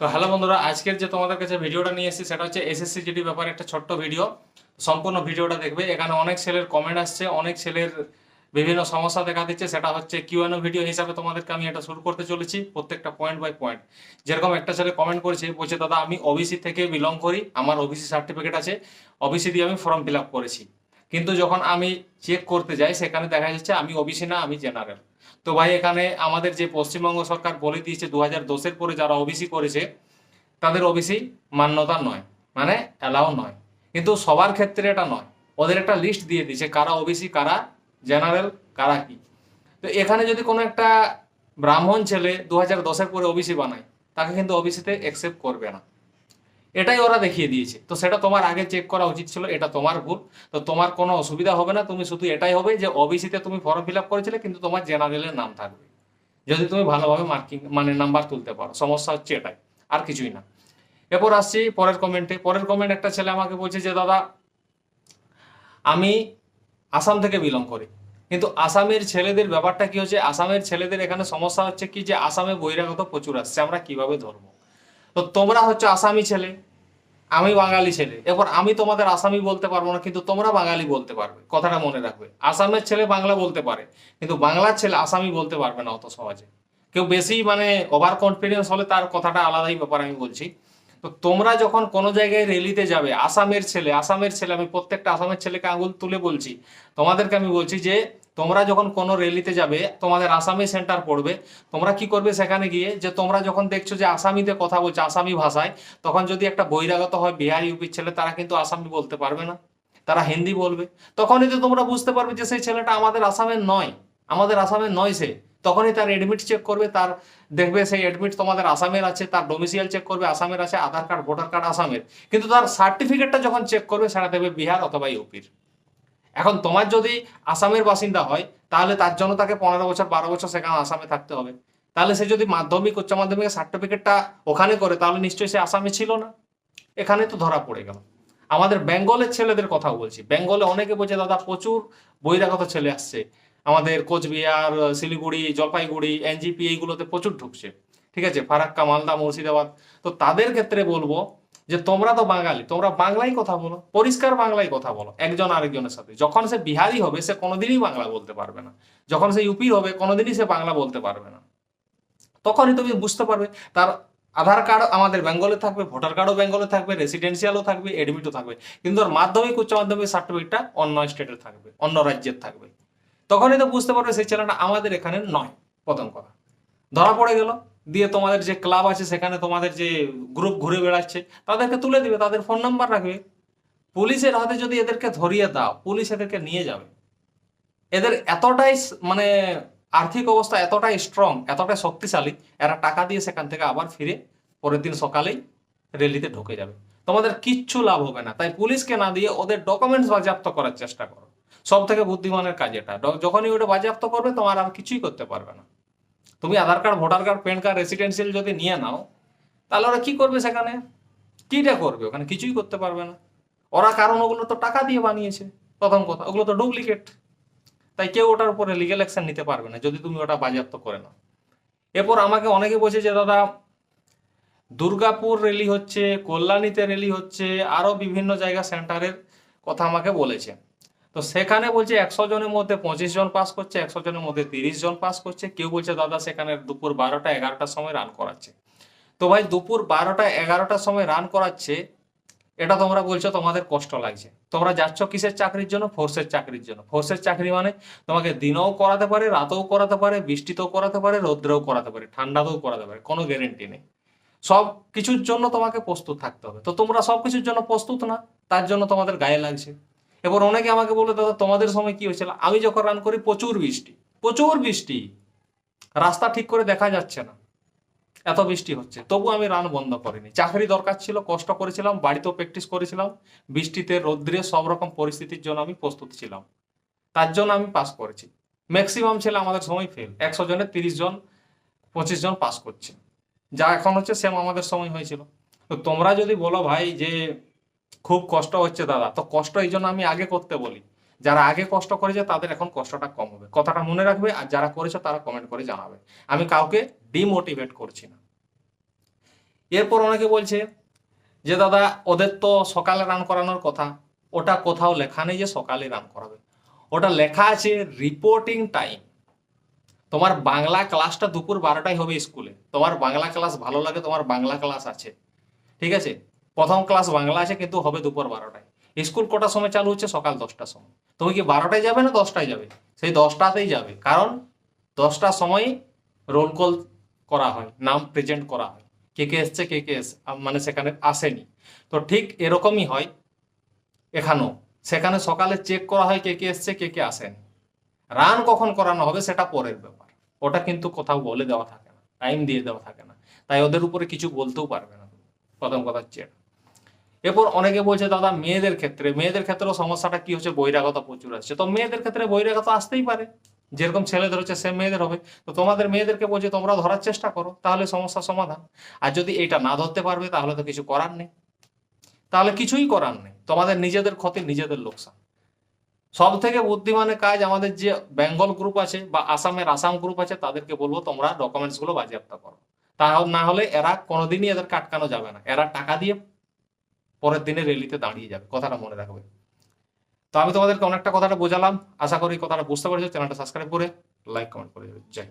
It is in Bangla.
তো হ্যালো বন্ধুরা, আজকের যে তোমাদের কাছে ভিডিওটা নিয়ে এসেছি সেটা হচ্ছে এসএসসি জিডি ব্যাপারে একটা ছোট্ট ভিডিও। সম্পূর্ণ ভিডিওটা দেখবে। এখানে অনেক ছেলের কমেন্ট আসছে, অনেক ছেলের বিভিন্ন সমস্যা দেখা দিচ্ছে। সেটা হচ্ছে কিউএনও ভিডিও হিসাবে তোমাদেরকে আমি এটা শুরু করতে চলেছি প্রত্যেকটা পয়েন্ট বাই পয়েন্ট যেরকম একটা ছেলে কমেন্ট করেছে, বলছে, দাদা, আমি ওবিসি থেকে বিলং করি। আমার ওবিসি সার্টিফিকেট আছে। ওবিসি দিয়ে আমি ফর্ম ফিল আপ করেছি। কিন্তু যখন আমি চেক করতে যাই, সেখানে দেখা যাচ্ছে আমি ওবিসি না, আমি জেনারেল তো ভাই, এখানে আমাদের যে পশ্চিমবঙ্গ সরকার বলে দিয়েছে দু হাজার দশের পরে যারা ওবিসি করেছে, তাদের ওবিসি মান্যতা নয় মানে অ্যালাউ নয়। কিন্তু সবার ক্ষেত্রে এটা নয়। ওদের একটা লিস্ট দিয়ে দিয়েছে, কারা ওবিসি কারা জেনারেল কারা কি। তো এখানে যদি কোনো একটা ব্রাহ্মণ ছেলে দু হাজার দশের পরে ওবিসি বানায়, তাকে কিন্তু ওবিসিতে অ্যাকসেপ্ট করবে না। এটাই ওরা দেখিয়ে দিয়েছে। তো সেটা তোমার আগে চেক করা উচিত ছিল, এটা তোমার ভুল। তো তোমার কোনো অসুবিধা হবে না, তুমি শুধু এটাই হবে যে ওবিসিতে তুমি ফর্ম ফিল আপ করেছিলে, কিন্তু তোমার জেনারেলের নাম থাকবে। যদি তুমি ভালোভাবে মার্কিং মানে নাম্বার তুলতে পারো, সমস্যা হচ্ছে এটাই, আর কিছুই না। এরপর আসছি পরের কমেন্টে পরের কমেন্ট একটা ছেলে আমাকে বলছে যে, দাদা, আমি আসাম থেকে বিলং করি। কিন্তু আসামের ছেলেদের ব্যাপারটা কি হচ্ছে? আসামের ছেলেদের এখানে সমস্যা হচ্ছে কি যে, আসামে বহিরাগত প্রচুর আসছে, আমরা কীভাবে ধরবো? তো তোমরা হচ্ছে আসামি ছেলে, আমি বাঙালি ছেলে। এরপর আমি তোমাদের আসামি বলতে পারব না, কিন্তু তোমরা বাঙালি বলতে পারবে। কথাটা মনে রাখবে। আসামের ছেলে বাংলা বলতে পারে, কিন্তু বাংলার ছেলে আসামি বলতে পারবে না অত সহজে। কেউ বেশি মানে ওভার কনফিডেন্স হলে তার কথাটা আলাদাই ব্যাপার আমি বলছি। তো তোমরা যখন কোনো জায়গায় রেলিতে যাবে, আসামের ছেলে আসামের ছেলে, আমি প্রত্যেকটা আসামের ছেলেকে আঙুল তুলে বলছি। তোমাদেরকে আমি বলছি যে তোমরা যখন কোনো রেলিতে যাবে, তোমাদের আসামি সেন্টার পড়বে। তোমরা কি করবে সেখানে গিয়ে? যে তোমরা যখন দেখছ যে আসামিতে কথা বলছে, আসামি ভাষায়, তখন যদি একটা বহিরাগত হয় বিহার ইউপির ছেলে, তারা কিন্তু আসামি বলতে পারবে না। তারা হিন্দি বলবে। তখনই তো তোমরা বুঝতে পারবে যে সেই ছেলেটা আমাদের আসামের নয়। আমাদের আসামের নয় সে। তখনই তার এডমিট চেক করবে, তার দেখবে সেই এডমিট তোমাদের আসামের আছে, তার ডোমিসিয়াল চেক করবে, আসামের আছে, আধার কার্ড ভোটার কার্ড আসামের। কিন্তু তার সার্টিফিকেটটা যখন চেক করবে, সেটা দেবে বিহার অথবা ইউপির এখন তোমার যদি আসামের বাসিন্দা হয়, তাহলে তার জন্য তাকে পনেরো বছর, বারো বছর সেখানে আসামে থাকতে হবে। তাহলে সে যদি মাধ্যমিক, উচ্চ মাধ্যমিকের সার্টিফিকেটটা ওখানে করে, তাহলে নিশ্চয়ই সে আসামে ছিল না। এখানে তো ধরা পড়ে গেল। আমাদের বেঙ্গলের ছেলেদের কথা বলছি। বেঙ্গলে অনেকে বলছে, দাদা, প্রচুর বহিরাগত ছেলে আসছে। আমাদের কোচবিহার, শিলিগুড়ি, জলপাইগুড়ি, এনজিপি এইগুলোতে প্রচুর ঢুকছে। ঠিক আছে? ফারাক্কা, মালদা, মুর্শিদাবাদ। তো তাদের ক্ষেত্রে বলব যে তোমরা তো বাঙালি, তোমরা বাংলায় কথা বলো, পরিষ্কার বাংলায় কথা বলো, একজন আরেকজনের সাথে। যখন সে বিহারি হবে, সে কোনোদিনই বাংলা বলতে পারবে না। যখন সে ইউপি হবে, কোনোদিনই সে বাংলা বলতে পারবে না। তখনই তুমি বুঝতে পারবে, তার আধার কার্ড আমাদের বেঙ্গলে থাকবে, ভোটার কার্ডও বেঙ্গলে থাকবে রেসিডেন্সিয়ালও থাকবে এডমিটও থাকবে। কিন্তু ওর মাধ্যমিক, উচ্চ মাধ্যমিক সার্টিফিকেটটা অন্য স্টেটের থাকবে, অন্য রাজ্যের থাকবে। তখনই তো বুঝতে পারবে, সেই ছেলেটা আমাদের এখানে নয় প্রথম কথা ধরা পড়ে গেল। দিয়ে তোমাদের যে ক্লাব আছে, সেখানে তোমাদের যে গ্রুপ ঘুরে বেড়াচ্ছে, তাদেরকে তুলে দিবে, তাদের ফোন নাম্বার রাখবে। পুলিশের হাতে যদি এদেরকে ধরিয়ে দাও, পুলিশ এদেরকে নিয়ে যাবে। এদের এতটাই মানে আর্থিক অবস্থা এতটাই স্ট্রং এতটাই শক্তিশালী, এরা টাকা দিয়ে সেখান থেকে আবার ফিরে পরের দিন সকালেই রেলিতে ঢুকে যাবে। তোমাদের কিচ্ছু লাভ হবে না। তাই পুলিশকে না দিয়ে ওদের ডকুমেন্টস বাজেয়াপ্ত করার চেষ্টা করো। সব থেকে বুদ্ধিমানের কাজ এটা। যখনই ওটা বাজেয়াপ্ত করবে, তোমার আর কিছুই করতে পারবে না। তুমি Aadhaar card, voter card, PAN card residential যদি নিয়ে নাও, তাহলে ওরা কি করবে সেখানে? কিটা করবে? ওখানে কিছুই করতে পারবে না। ওরা কারণ ওগুলো তো টাকা দিয়ে বানিয়েছে, প্রথম কথা। ওগুলো তো ডুপ্লিকেট তাই কেউ ওটার উপরে লিগেল অ্যাকশন নিতে পারবে না, যদি তুমি ওটা বাজেয়াপ্ত করে নাও। এরপর আমাকে অনেকে বলছে যে, দাদা, দুর্গাপুর র্যালি হচ্ছে, কল্যাণীতে র্যালি হচ্ছে আরও বিভিন্ন জায়গা সেন্টারের কথা আমাকে বলেছে। তো সেখানে বলছে একশো জনের মধ্যে পঁচিশ জন পাস করছে, একশো জনের মধ্যে তিরিশ জন পাস করছে। কেউ বলছে, দাদা, সেখানে দুপুর বারোটা, এগারোটার সময় রান করাচ্ছে। তো ভাই, দুপুর বারোটা, এগারোটার সময় রান করাচ্ছে, এটা তোমরা বলছো, তোমাদের কষ্ট লাগছে। তোমরা যাচ্ছ কিসের চাকরির জন্য? ফোর্সের চাকরির জন্য। ফোর্সের চাকরি মানে তোমাকে দিনেও করাতে পারে, রাতেও করাতে পারে, বৃষ্টিতেও করাতে পারে, রৌদ্রেও করাতে পারে, ঠান্ডাতেও করাতে পারে, কোনো গ্যারেন্টি নেই। সব কিছুর জন্য তোমাকে প্রস্তুত থাকতে হবে। তো তোমরা সব কিছুর জন্য প্রস্তুত না, তার জন্য তোমাদের গায়ে লাগছে। এবার অনেকে আমাকে বলে দাদা, তোমাদের সময় কি হয়েছিল? আমি যখন রান করি, প্রচুর বৃষ্টি প্রচুর বৃষ্টি। রাস্তা ঠিক করে দেখা যাচ্ছে না। এত বৃষ্টি হচ্ছে। তবু আমি রান বন্ধ করিনি। চাকরি দরকার ছিল, কষ্ট করেছিলাম, বাড়িতেও প্র্যাকটিস করেছিলাম। বৃষ্টিতে, রৌদ্রে সব রকম পরিস্থিতির জন্য আমি প্রস্তুত ছিলাম। তার জন্য আমি পাস করেছি। ম্যাক্সিমাম ছেলে আমাদের সময় ফেল একশো জনের তিরিশ জন, পঁচিশ জন পাস করছে। যা এখন হচ্ছে সেম আমাদের সময় হয়েছিল। তো তোমরা যদি বলো ভাই যে খুব কষ্ট হচ্ছে দাদা। তো কষ্ট এই জন্য আমি আগে করতে বলি। যারা আগে কষ্ট করেছে, তাদের এখন কষ্টটা কম হবে। কথাটা মনে রাখবে আর যারা করেছে, তারা কমেন্ট করে জানাবে। আমি কাউকে ডিমোটিভেট করছি না। এরপর অনেকে বলছে যে, দাদা, ওদের তো সকালে রান করানোর কথা। ওটা কোথাও লেখা নেই যে সকালে রান করাবে। ওটা লেখা আছে রিপোর্টিং টাইম তোমার বাংলা ক্লাসটা দুপুর বারোটায় হবে স্কুলে। তোমার বাংলা ক্লাস ভালো লাগে, তোমার বাংলা ক্লাস আছে। ঠিক আছে? প্রথম ক্লাস বাংলা আছে, কিন্তু হবে দুপুর বারোটায়। স্কুল কটার সময় চালু হচ্ছে? সকাল দশটার সময়। তুমি কি বারোটায় যাবে না দশটায় যাবে? সেই দশটাতেই যাবে। কারণ দশটার সময় রোল কল করা হয়, নাম প্রেজেন্ট করা হয়। কে কে এসছে, কে কে মানে সেখানে আসেনি। তো ঠিক এরকমই হয় এখানেও। সেখানে সকালে চেক করা হয় কে কে এসছে, কে কে আসেনি। রান কখন করানো হবে সেটা পরের ব্যাপার। ওটা কিন্তু কোথাও বলে দেওয়া থাকে না। টাইম দিয়ে দেওয়া থাকে না। তাই ওদের উপরে কিছু বলতেও পারবে না প্রথম কথা এটা। এরপর অনেকে বলছে, দাদা, মেয়েদের ক্ষেত্রে, মেয়েদের ক্ষেত্রেও সমস্যাটা কি হচ্ছে? বহিরাগত প্রচুর আসছে তো মেয়েদের ক্ষেত্রে বহিরাগত আসতেই পারে। যেরকম ছেলেদের হচ্ছে সে মেয়েদের হবে। তো তোমাদের মেয়েদেরকে বলছে, তোমরা ধরার চেষ্টা করো, তাহলে সমস্যার সমাধান। আর যদি এটা না ধরতে পারবে, তাহলে তো কিছু করার নেই। তাহলে কিছুই করার নেই। তোমাদের নিজেদের ক্ষতি, নিজেদের লোকসান। সব থেকে বুদ্ধিমানের কাজ আমাদের যে বেঙ্গল গ্রুপ আছে বা আসামের আসাম গ্রুপ আছে, তাদেরকে বলব, তোমরা ডকুমেন্টসগুলো বাজেয়াপ্ত করো। তাহলে না হলে এরা কোনোদিনই এদেরকে আটকানো যাবে না। এরা টাকা দিয়ে পরের দিনে রেলিতে দাঁড়িয়ে যাবে, কথাটা মনে রাখবে তো আমি তোমাদেরকে অনেকটা কথাটা বোঝালাম, আশা করি কথাটা বুঝতে পারছ চ্যানেলটা সাবস্ক্রাইব করে লাইক কমেন্ট করে দেবে জয়।